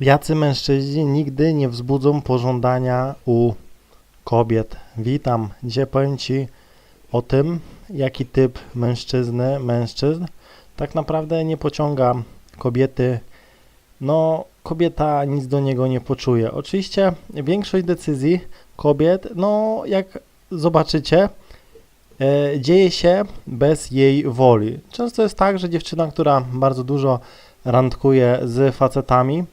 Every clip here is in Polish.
Jacy mężczyźni nigdy nie wzbudzą pożądania u kobiet? Witam. Dzisiaj powiem Ci o tym, jaki typ mężczyzny, mężczyzn tak naprawdę nie pociąga kobiety. No, kobieta nic do niego nie poczuje. Oczywiście większość decyzji kobiet, no jak zobaczycie, e, dzieje się bez jej woli. Często jest tak, że dziewczyna, która bardzo dużo randkuje z facetami,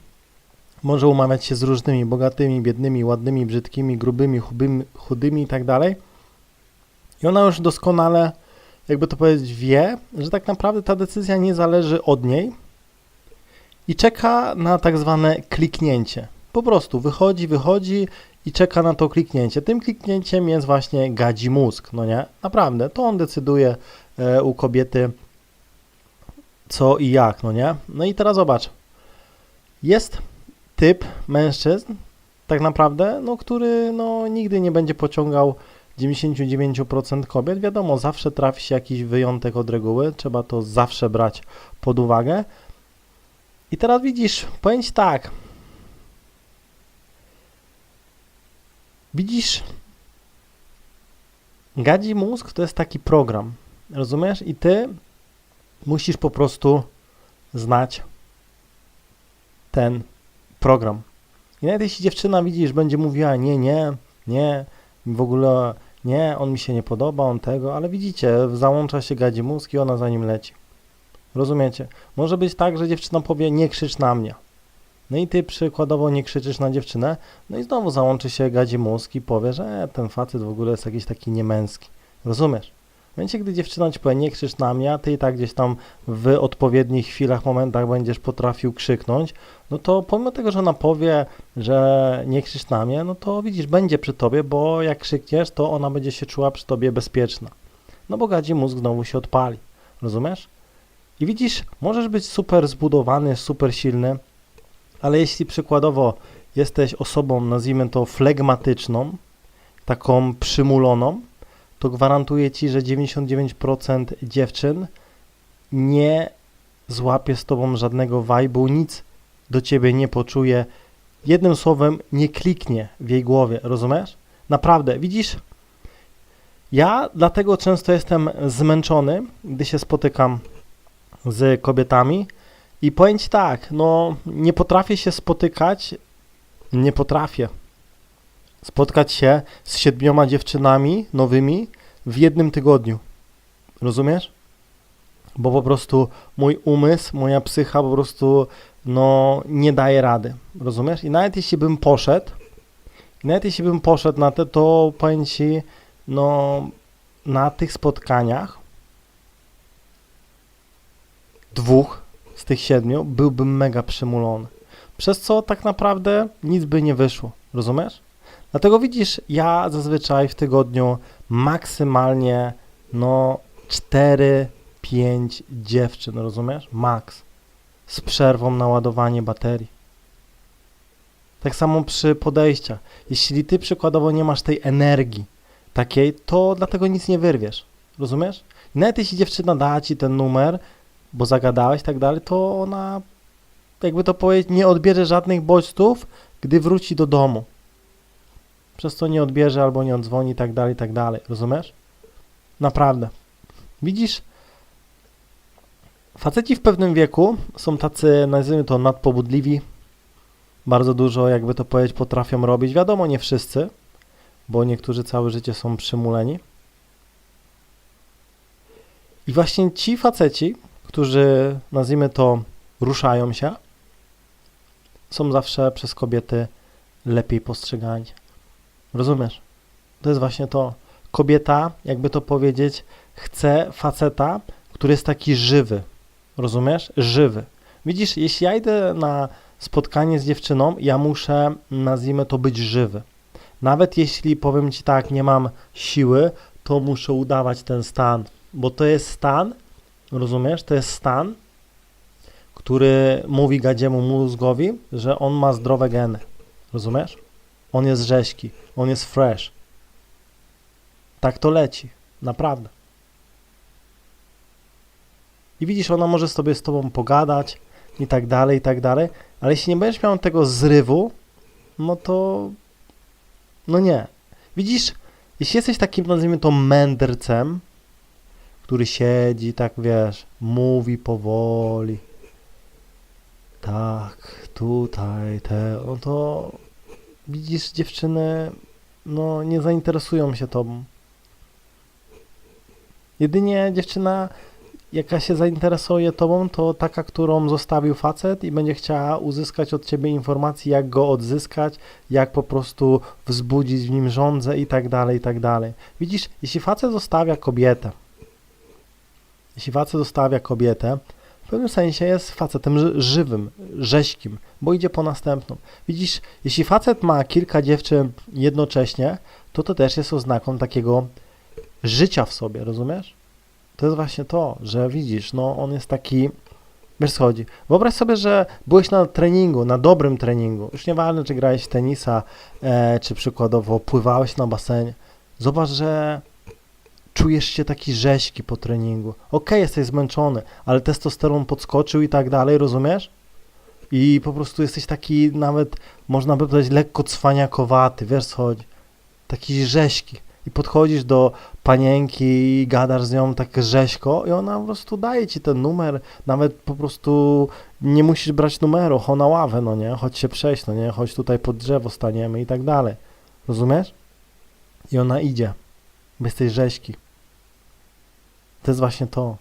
może umawiać się z różnymi, bogatymi, biednymi, ładnymi, brzydkimi, grubymi, chudymi, chudymi i tak. I ona już doskonale, jakby to powiedzieć, wie, że tak naprawdę ta decyzja nie zależy od niej i czeka na tak zwane kliknięcie. Po prostu wychodzi, wychodzi i czeka na to kliknięcie. Tym kliknięciem jest właśnie gadzi mózg, no nie? Naprawdę, to on decyduje e, u kobiety co i jak, no nie? No i teraz zobacz. Jest typ mężczyzn, tak naprawdę, no, który no, nigdy nie będzie pociągał 99% kobiet. Wiadomo, zawsze trafi się jakiś wyjątek od reguły, trzeba to zawsze brać pod uwagę. I teraz widzisz, powiem ci tak. Widzisz, gadzi mózg to jest taki program, rozumiesz? I ty musisz po prostu znać ten program. I nawet jeśli dziewczyna widzisz, będzie mówiła nie, nie, nie, w ogóle nie, on mi się nie podoba, on tego, ale widzicie, załącza się gadzi mózg i ona za nim leci. Rozumiecie? Może być tak, że dziewczyna powie nie krzycz na mnie. No i ty przykładowo nie krzyczysz na dziewczynę, no i znowu załączy się gadzi mózg i powie, że ten facet w ogóle jest jakiś taki niemęski. Rozumiesz? W momencie, gdy dziewczyna ci powie nie krzycz na mnie, a ty i tak gdzieś tam w odpowiednich chwilach, momentach będziesz potrafił krzyknąć, no to pomimo tego, że ona powie, że nie krzycz na mnie, no to widzisz, będzie przy tobie, bo jak krzykniesz, to ona będzie się czuła przy tobie bezpieczna. No bo gadzi mózg znowu się odpali. Rozumiesz? I widzisz, możesz być super zbudowany, super silny, ale jeśli przykładowo jesteś osobą, nazwijmy to flegmatyczną, taką przymuloną, to gwarantuję ci, że 99% dziewczyn nie złapie z tobą żadnego vibe'u, nic do ciebie nie poczuje. Jednym słowem, nie kliknie w jej głowie, rozumiesz? Naprawdę, widzisz? Ja dlatego często jestem zmęczony, gdy się spotykam z kobietami i powiem ci tak, no nie potrafię się spotykać, nie potrafię spotkać się z siedmioma dziewczynami nowymi w jednym tygodniu. Rozumiesz? Bo po prostu mój umysł, moja psycha po prostu no nie daje rady. Rozumiesz? I nawet jeśli bym poszedł, nawet jeśli bym poszedł na te, to powiem ci, no na tych spotkaniach dwóch z tych siedmiu byłbym mega przymulony. Przez co tak naprawdę nic by nie wyszło. Rozumiesz? Dlatego widzisz, ja zazwyczaj w tygodniu maksymalnie no 4-5 dziewczyn, rozumiesz? Max. Z przerwą na ładowanie baterii. Tak samo przy podejściach. Jeśli ty przykładowo nie masz tej energii takiej, to dlatego nic nie wyrwiesz. Rozumiesz? I nawet jeśli dziewczyna da ci ten numer, bo zagadałeś i tak dalej, to ona, jakby to powiedzieć, nie odbierze żadnych bodźców, gdy wróci do domu przez co nie odbierze albo nie odzwoni i tak dalej, i tak dalej. Rozumiesz? Naprawdę. Widzisz? Faceci w pewnym wieku są tacy, nazwijmy to, nadpobudliwi. Bardzo dużo, jakby to powiedzieć, potrafią robić. Wiadomo, nie wszyscy, bo niektórzy całe życie są przymuleni. I właśnie ci faceci, którzy, nazwijmy to, ruszają się, są zawsze przez kobiety lepiej postrzegani. Rozumiesz? To jest właśnie to. Kobieta, jakby to powiedzieć, chce faceta, który jest taki żywy. Rozumiesz? Żywy. Widzisz, jeśli ja idę na spotkanie z dziewczyną, ja muszę, nazwijmy to, być żywy. Nawet jeśli powiem ci tak, nie mam siły, to muszę udawać ten stan, bo to jest stan, rozumiesz? To jest stan, który mówi gadziemu mózgowi, że on ma zdrowe geny. Rozumiesz? On jest rzeźki, on jest fresh. Tak to leci, naprawdę. I widzisz, ona może sobie z tobą pogadać i tak dalej, i tak dalej. Ale jeśli nie będziesz miał tego zrywu, no to no nie. Widzisz, jeśli jesteś takim, nazwijmy to, mędrcem, który siedzi, tak wiesz, mówi powoli, tak, tutaj, te, no to widzisz, dziewczyny, no nie zainteresują się tobą. Jedynie dziewczyna, jaka się zainteresuje tobą, to taka, którą zostawił facet i będzie chciała uzyskać od ciebie informacji, jak go odzyskać, jak po prostu wzbudzić w nim żądzę i tak dalej, i tak dalej. Widzisz, jeśli facet zostawia kobietę, jeśli facet zostawia kobietę, pewnym sensie jest facetem ży- żywym, rzeźkim, bo idzie po następną. Widzisz, jeśli facet ma kilka dziewczyn jednocześnie, to to też jest oznaką takiego życia w sobie, rozumiesz? To jest właśnie to, że widzisz, no on jest taki, wiesz co chodzi. Wyobraź sobie, że byłeś na treningu, na dobrym treningu, już nieważne, czy grałeś tenisa, e, czy przykładowo pływałeś na basenie. Zobacz, że czujesz się taki rzeźki po treningu. Okej, jesteś zmęczony, ale testosteron podskoczył i tak dalej, rozumiesz? I po prostu jesteś taki nawet, można by powiedzieć, lekko cwaniakowaty, wiesz co chodzi. Taki rzeźki. I podchodzisz do panienki i gadasz z nią tak rzeźko i ona po prostu daje ci ten numer, nawet po prostu nie musisz brać numeru, chodź na ławę, no nie, chodź się przejść, no nie, chodź tutaj pod drzewo staniemy i tak dalej. Rozumiesz? I ona idzie, bo jesteś rzeźki. To jest właśnie to.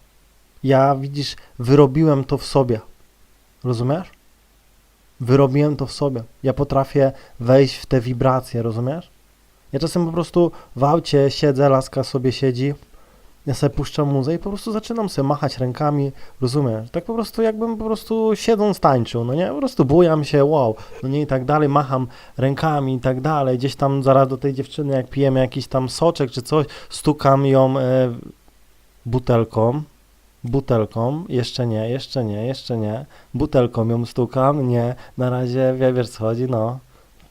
Ja, widzisz, wyrobiłem to w sobie. Rozumiesz? Wyrobiłem to w sobie. Ja potrafię wejść w te wibracje, rozumiesz? Ja czasem po prostu w aucie siedzę, laska sobie siedzi, ja sobie puszczam muzę i po prostu zaczynam sobie machać rękami, rozumiesz? Tak po prostu jakbym po prostu siedząc tańczył, no nie? Po prostu bujam się, wow, no nie i tak dalej, macham rękami i tak dalej, gdzieś tam zaraz do tej dziewczyny, jak pijemy jakiś tam soczek czy coś, stukam ją e, butelką, butelką, jeszcze nie, jeszcze nie, jeszcze nie, butelką ją stukam, nie, na razie wie, wiesz co chodzi, no,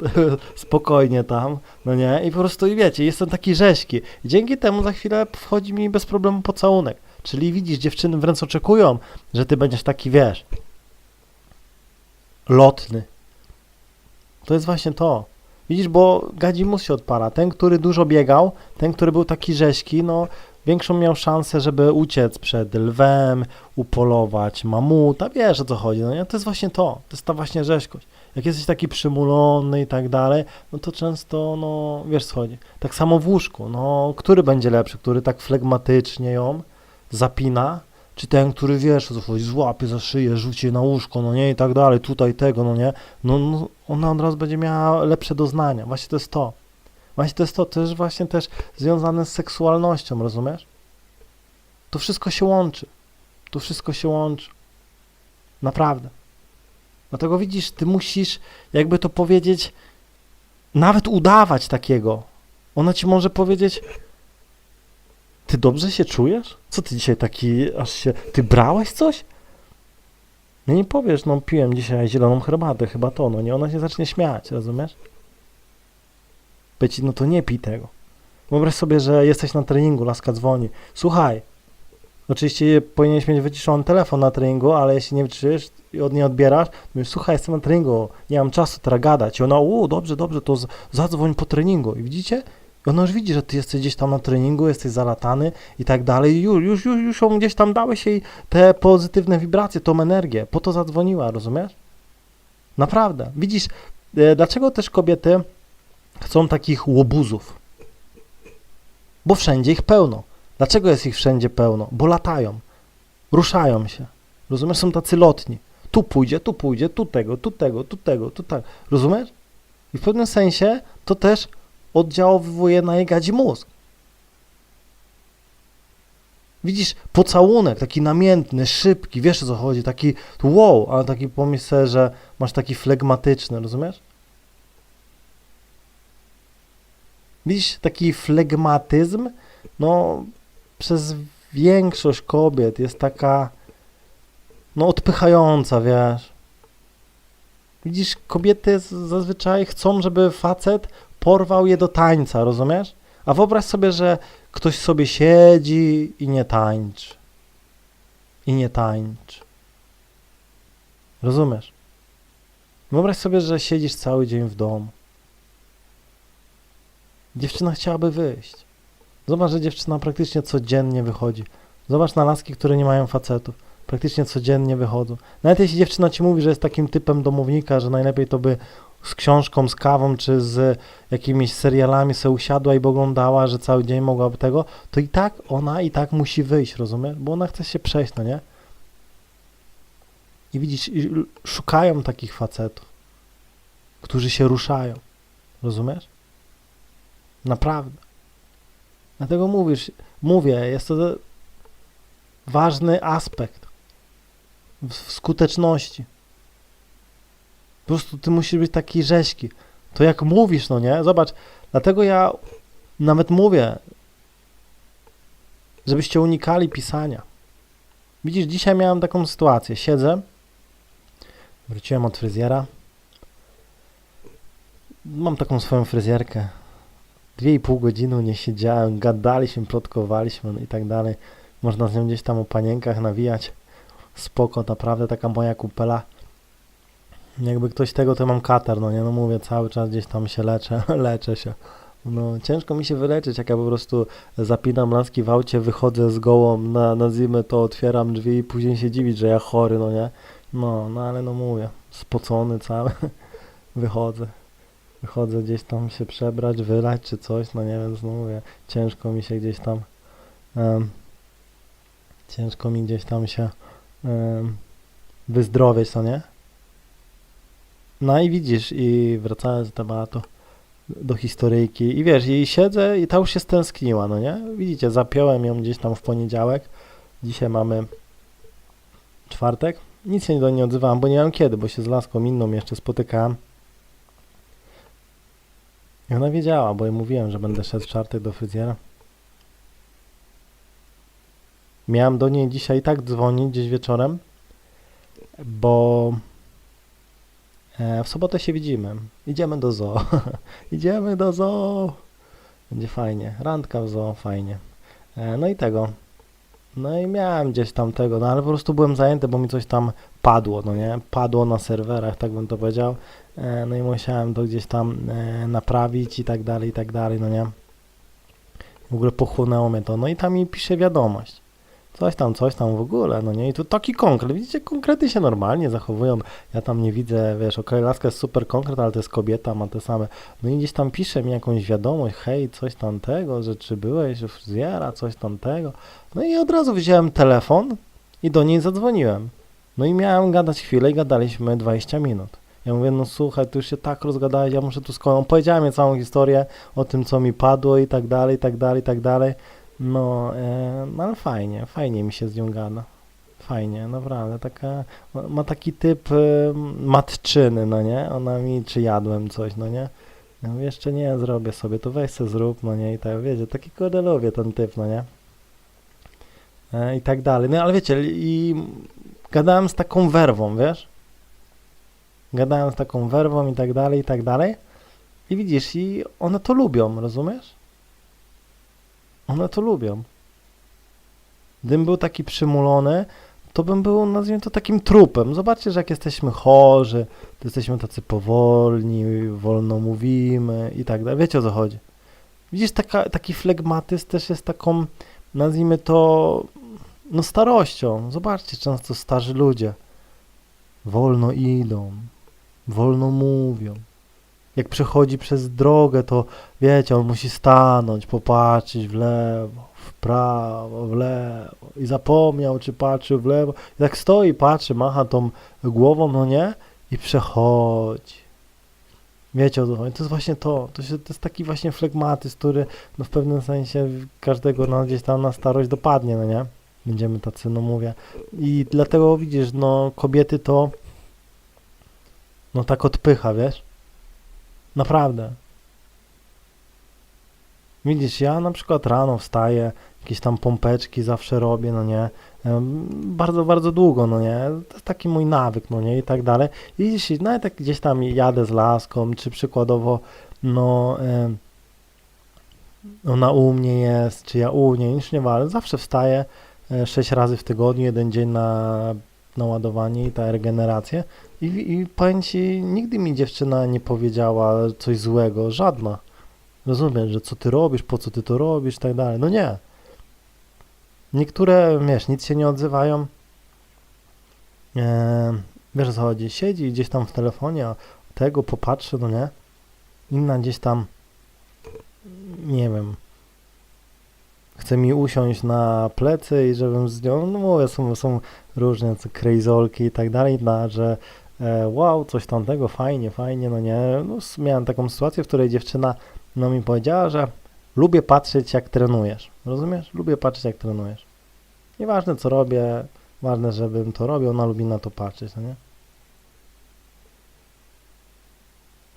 spokojnie tam, no nie, i po prostu, i wiecie, jestem taki rzeźki. I dzięki temu za chwilę wchodzi mi bez problemu pocałunek. Czyli widzisz, dziewczyny wręcz oczekują, że ty będziesz taki, wiesz, lotny. To jest właśnie to. Widzisz, bo gadzimus się odpala. Ten, który dużo biegał, ten, który był taki rzeźki, no większą miał szansę, żeby uciec przed lwem, upolować mamuta, wiesz o co chodzi, no nie? To jest właśnie to, to jest ta właśnie rzeźkość. Jak jesteś taki przymulony i tak dalej, no to często, no, wiesz co chodzi. Tak samo w łóżku, no, który będzie lepszy, który tak flegmatycznie ją zapina, czy ten, który wiesz co chodzi, złapie za szyję, rzuci na łóżko, no nie, i tak dalej, tutaj tego, no nie, no, no ona od razu będzie miała lepsze doznania, właśnie to jest to. Właśnie to jest to, to jest właśnie też związane z seksualnością, rozumiesz? To wszystko się łączy. To wszystko się łączy. Naprawdę. Dlatego widzisz, ty musisz, jakby to powiedzieć, nawet udawać takiego. Ona ci może powiedzieć, ty dobrze się czujesz? Co ty dzisiaj taki, aż się, ty brałeś coś? No nie powiesz, no piłem dzisiaj zieloną herbatę, chyba to, no nie, ona się zacznie śmiać, rozumiesz? Być, no to nie pij tego. Wyobraź sobie, że jesteś na treningu, laska dzwoni. Słuchaj, oczywiście powinieneś mieć wyciszony telefon na treningu, ale jeśli nie wyciszysz i od niej odbierasz, mówisz, słuchaj, jestem na treningu, nie mam czasu teraz gadać. I ona, u, dobrze, dobrze, to zadzwoń po treningu. I widzicie? I ona już widzi, że ty jesteś gdzieś tam na treningu, jesteś zalatany i tak dalej. Już, już, już, już ją gdzieś tam dałeś jej te pozytywne wibracje, tą energię. Po to zadzwoniła, rozumiesz? Naprawdę. Widzisz, e, dlaczego też kobiety chcą takich łobuzów? Bo wszędzie ich pełno. Dlaczego jest ich wszędzie pełno? Bo latają, ruszają się. Rozumiesz? Są tacy lotni. Tu pójdzie, tu pójdzie, tu tego, tu tego, tu tego, tu tak. Rozumiesz? I w pewnym sensie to też oddziaływuje na jej gadzi mózg. Widzisz, pocałunek taki namiętny, szybki, wiesz o co chodzi, taki wow, ale taki sobie, że masz taki flegmatyczny, rozumiesz? Widzisz, taki flegmatyzm, no przez większość kobiet jest taka, no odpychająca, wiesz. Widzisz, kobiety zazwyczaj chcą, żeby facet porwał je do tańca, rozumiesz? A wyobraź sobie, że ktoś sobie siedzi i nie tańczy. I nie tańczy. Rozumiesz? Wyobraź sobie, że siedzisz cały dzień w domu. Dziewczyna chciałaby wyjść. Zobacz, że dziewczyna praktycznie codziennie wychodzi. Zobacz na laski, które nie mają facetów. Praktycznie codziennie wychodzą. Nawet jeśli dziewczyna ci mówi, że jest takim typem domownika, że najlepiej to by z książką, z kawą, czy z jakimiś serialami se usiadła i by oglądała, że cały dzień mogłaby tego, to i tak ona i tak musi wyjść, rozumiesz? Bo ona chce się przejść, no nie? I widzisz, szukają takich facetów, którzy się ruszają. Rozumiesz? Naprawdę. Dlatego mówisz, mówię, jest to ważny aspekt w, skuteczności. Po prostu ty musisz być taki rzeźki. To jak mówisz, no nie? Zobacz, dlatego ja nawet mówię, żebyście unikali pisania. Widzisz, dzisiaj miałem taką sytuację. Siedzę, wróciłem od fryzjera. Mam taką swoją fryzjerkę. Dwie i pół godziny nie siedziałem, gadaliśmy, plotkowaliśmy i tak dalej. Można z nią gdzieś tam o panienkach nawijać. Spoko, naprawdę taka moja kupela. Jakby ktoś tego, to mam katar, no nie, no mówię, cały czas gdzieś tam się leczę, leczę się. No, ciężko mi się wyleczyć, jak ja po prostu zapinam laski w aucie, wychodzę z gołą, na, nazwijmy to, otwieram drzwi i później się dziwić, że ja chory, no nie. No, no ale no mówię, spocony cały, wychodzę. Wychodzę gdzieś tam się przebrać, wylać czy coś, no nie wiem, no mówię, ciężko mi się gdzieś tam, em, ciężko mi gdzieś tam się em, wyzdrowieć, no nie. No i widzisz, i wracając do tematu, do historyjki, i wiesz, i siedzę i ta już się stęskniła, no nie? Widzicie, zapiąłem ją gdzieś tam w poniedziałek, dzisiaj mamy czwartek, nic się do niej nie odzywałem, bo nie mam kiedy, bo się z laską inną jeszcze spotykałem. I ona wiedziała, bo jej mówiłem, że będę szedł w czwartek do fryzjera. Miałem do niej dzisiaj tak dzwonić gdzieś wieczorem, bo e, w sobotę się widzimy. Idziemy do zoo. Idziemy do zoo. Będzie fajnie. Randka w zoo, fajnie. E, no i tego. No i miałem gdzieś tam tego, no ale po prostu byłem zajęty, bo mi coś tam padło, no nie? Padło na serwerach, tak bym to powiedział. E, no i musiałem to gdzieś tam e, naprawić i tak dalej, i tak dalej, no nie? W ogóle pochłonęło mnie to. No i tam mi pisze wiadomość. Coś tam, coś tam w ogóle, no nie? I tu taki konkret. Widzicie, konkrety się normalnie zachowują. Ja tam nie widzę, wiesz, okej, laska jest super konkret, ale to jest kobieta, ma te same. No i gdzieś tam pisze mi jakąś wiadomość, hej, coś tamtego, że czy byłeś u fryzjera, coś tamtego. No i od razu wziąłem telefon i do niej zadzwoniłem. No i miałem gadać chwilę i gadaliśmy 20 minut. Ja mówię, no słuchaj, ty już się tak rozgadałeś, ja muszę tu skończyć. Powiedziałem jej całą historię o tym, co mi padło i tak dalej, i tak dalej, i tak dalej. No, e, no ale fajnie, fajnie mi się z nią gada. Fajnie, naprawdę, taka, ma- taki typ e, matczyny, no nie? Ona mi, czy jadłem coś, no nie? Ja mówię, jeszcze nie, zrobię sobie, to weź se zrób, no nie? I tak, wiecie, taki kurde lubię ten typ, no nie? E, I tak dalej. No ale wiecie, i gadałem z taką werwą, wiesz? Gadałem z taką werwą i tak dalej, i tak dalej. I widzisz, i one to lubią, rozumiesz? One to lubią. Gdybym był taki przymulony, to bym był, nazwijmy to, takim trupem. Zobaczcie, że jak jesteśmy chorzy, to jesteśmy tacy powolni, wolno mówimy i tak dalej. Wiecie o co chodzi. Widzisz, taka, taki flegmatyzm też jest taką, nazwijmy to, no starością. Zobaczcie, często starzy ludzie wolno idą, wolno mówią. Jak przechodzi przez drogę, to wiecie, on musi stanąć, popatrzeć w lewo, w prawo, w lewo i zapomniał, czy patrzył w lewo. I tak stoi, patrzy, macha tą głową, no nie? I przechodzi. Wiecie? To jest właśnie to. To, się, to jest taki właśnie flegmatyzm, który no w pewnym sensie każdego no, gdzieś tam na starość dopadnie, no nie? Będziemy tacy, no mówię. I dlatego widzisz, no kobiety to no tak odpycha, wiesz? Naprawdę. Widzisz, ja na przykład rano wstaję, jakieś tam pompeczki zawsze robię, no nie? Bardzo, bardzo długo, no nie? To jest taki mój nawyk, no nie? I tak dalej. I widzisz, i nawet jak gdzieś tam jadę z laską, czy przykładowo, no, ona u mnie jest, czy ja u niej, nic nie walę, zawsze wstaję e, sześć razy w tygodniu, jeden dzień na naładowanie i ta regeneracja. I, I powiem ci, nigdy mi dziewczyna nie powiedziała coś złego, żadna. Rozumiesz, że co ty robisz, po co ty to robisz i tak dalej. No nie. Niektóre, wiesz, nic się nie odzywają. Eee, wiesz co chodzi, siedzi gdzieś tam w telefonie, a tego popatrzy, no nie. Inna gdzieś tam, nie wiem, chce mi usiąść na plecy i żebym z nią, no mówię, są, są różne krejzolki i tak dalej, na, że e, wow, coś tamtego, fajnie, fajnie, no nie. No, miałem taką sytuację, w której dziewczyna no, mi powiedziała, że lubię patrzeć jak trenujesz, rozumiesz? Lubię patrzeć jak trenujesz. Nieważne co robię, ważne, żebym to robił, ona lubi na to patrzeć, no nie?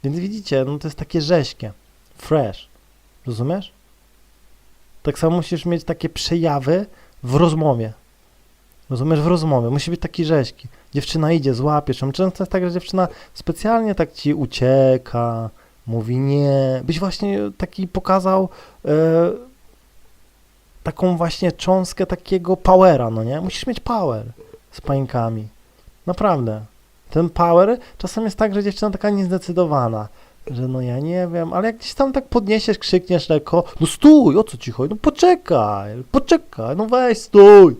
Więc widzicie, no to jest takie rześkie, fresh, rozumiesz? Tak samo musisz mieć takie przejawy w rozmowie. Rozumiesz? W rozmowie. Musi być taki rzeźki. Dziewczyna idzie, złapiesz ją. Często jest tak, że dziewczyna specjalnie tak ci ucieka, mówi nie. Byś właśnie taki pokazał e, taką właśnie cząstkę takiego powera, no nie? Musisz mieć power z pańkami. Naprawdę. Ten power czasem jest tak, że dziewczyna taka niezdecydowana, że no ja nie wiem, ale jak gdzieś tam tak podniesiesz, krzykniesz lekko, no stój, o co ci chodzi? No poczekaj, poczekaj, no weź stój.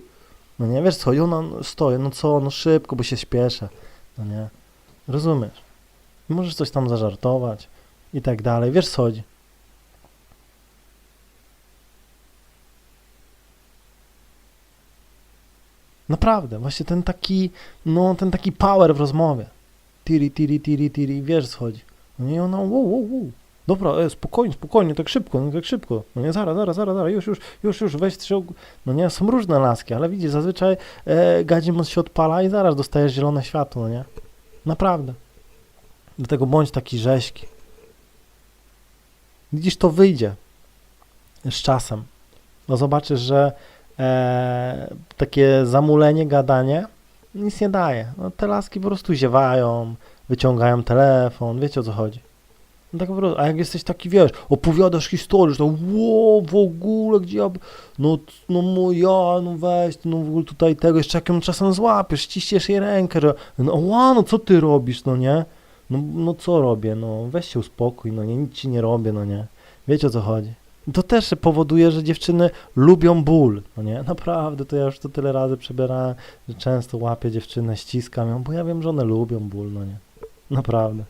No nie, wiesz co, ona stoi, no co, no szybko, bo się spieszę, no nie, rozumiesz. Możesz coś tam zażartować i tak dalej, wiesz co chodzi. Naprawdę, właśnie ten taki, no ten taki power w rozmowie. Tiri, tiri, tiri, tiri, wiesz co chodzi. Nie, ona, wow, wow, wow. Dobra, e, spokojnie, spokojnie, tak szybko, no tak szybko. No nie, zaraz, zaraz, zaraz, zaraz, już, już, już, już, weź strzał. No nie, są różne laski, ale widzisz, zazwyczaj e, gadzimos się odpala i zaraz dostajesz zielone światło, no nie? Naprawdę. Dlatego bądź taki rzeźki. Widzisz, to wyjdzie z czasem. No zobaczysz, że e, takie zamulenie, gadanie nic nie daje. No, te laski po prostu ziewają, wyciągają telefon, wiecie o co chodzi. No tak po prostu, a jak jesteś taki, wiesz, opowiadasz historię, że to ło, w ogóle, gdzie ja, no, no mo- ja, no weź, no w ogóle tutaj tego, jeszcze jak ją czasem złapiesz, ściśniesz jej rękę, że, no ła, no co ty robisz, no nie? No, no co robię, no weź się uspokój, no nie, nic ci nie robię, no nie. Wiecie o co chodzi. To też powoduje, że dziewczyny lubią ból, no nie? Naprawdę, to ja już to tyle razy przebierałem, że często łapię dziewczynę, ściskam ją, bo ja wiem, że one lubią ból, no nie? Naprawdę.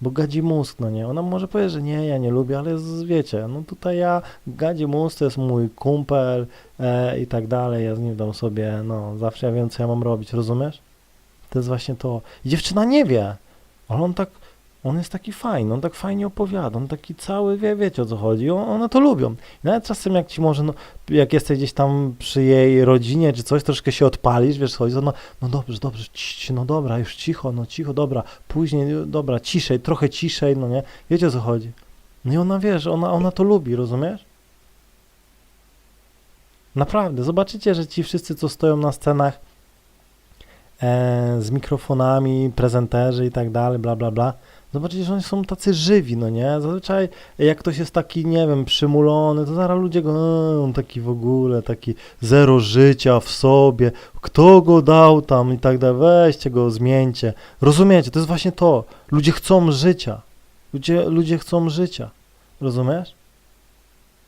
Bo gadzi mózg, no nie? Ona może powiedzieć, że nie, ja nie lubię, ale z, wiecie, no tutaj ja, gadzi mózg to jest mój kumpel e, i tak dalej, ja z nim tam sobie, no, zawsze ja wiem, co ja mam robić, rozumiesz? To jest właśnie to. I dziewczyna nie wie, ale on tak, on jest taki fajny, on tak fajnie opowiada, on taki cały, wie, wiecie o co chodzi, on, one to lubią. Nawet czasem jak ci może, no, jak jesteś gdzieś tam przy jej rodzinie czy coś, troszkę się odpalisz, wiesz, chodzi, no, no dobrze, dobrze, cii, no dobra, już cicho, no cicho, dobra, później, dobra, ciszej, trochę ciszej, no nie, wiecie o co chodzi. No i ona, wiesz, ona, ona to lubi, rozumiesz? Naprawdę, zobaczycie, że ci wszyscy, co stoją na scenach e, z mikrofonami, prezenterzy i tak dalej, bla, bla, bla, zobaczycie, że oni są tacy żywi, no nie? Zazwyczaj jak ktoś jest taki, nie wiem, przymulony, to zaraz ludzie go, e, on taki w ogóle, taki zero życia w sobie, kto go dał tam i tak dalej, weźcie go, zmieńcie. Rozumiecie, to jest właśnie to. Ludzie chcą życia. Ludzie, ludzie chcą życia. Rozumiesz?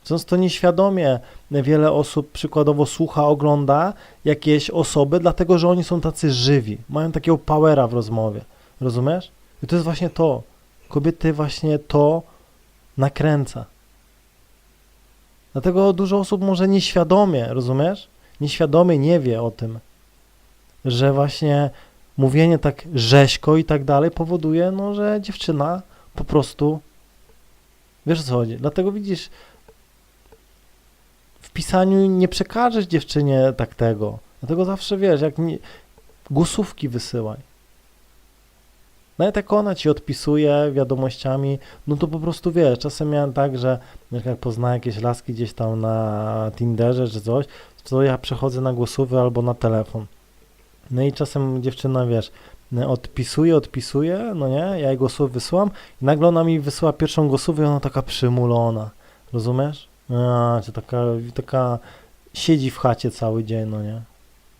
Często nieświadomie wiele osób przykładowo słucha, ogląda jakieś osoby, dlatego że oni są tacy żywi, mają takiego powera w rozmowie. Rozumiesz? I to jest właśnie to. Kobiety właśnie to nakręca. Dlatego dużo osób może nieświadomie, rozumiesz? Nieświadomie nie wie o tym, że właśnie mówienie tak rzeźko i tak dalej powoduje, no, że dziewczyna po prostu wiesz o co chodzi. Dlatego widzisz, w pisaniu nie przekażesz dziewczynie tak tego. Dlatego zawsze wiesz, jak nie, głosówki wysyłaj. Nawet jak ona ci odpisuje wiadomościami, no to po prostu wiesz, czasem miałem tak, że jak poznaję jakieś laski gdzieś tam na Tinderze czy coś, to ja przechodzę na głosówy albo na telefon. No i czasem dziewczyna, wiesz, odpisuje, odpisuje, no nie, ja jej głosów wysyłam i nagle ona mi wysyła pierwszą głosówkę i ona taka przymulona, rozumiesz? A, czy taka, taka siedzi w chacie cały dzień, no nie?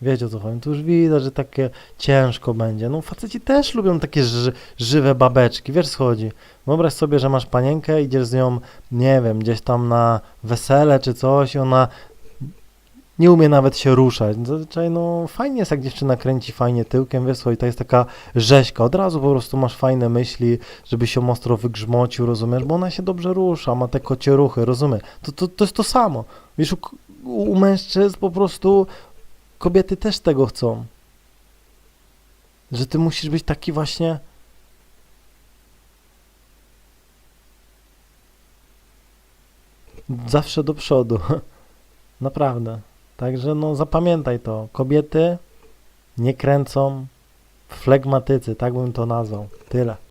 Wiecie o co chodzi? Tu już widać, że takie ciężko będzie. No faceci też lubią takie ży żywe babeczki, wiesz co chodzi? Wyobraź sobie, że masz panienkę, idziesz z nią, nie wiem, gdzieś tam na wesele czy coś i ona nie umie nawet się ruszać. Zazwyczaj, no fajnie jest, jak dziewczyna kręci fajnie tyłkiem, wiesz i to jest taka rzeźka. Od razu po prostu masz fajne myśli, żeby się ostro wygrzmocił, rozumiesz? Bo ona się dobrze rusza, ma te kocie ruchy, rozumiesz? To, to, to jest to samo. Wiesz, u, u mężczyzn po prostu kobiety też tego chcą. Że ty musisz być taki właśnie. Zawsze do przodu. Naprawdę. Także no zapamiętaj to. Kobiety nie kręcą flegmatycy, tak bym to nazwał. Tyle.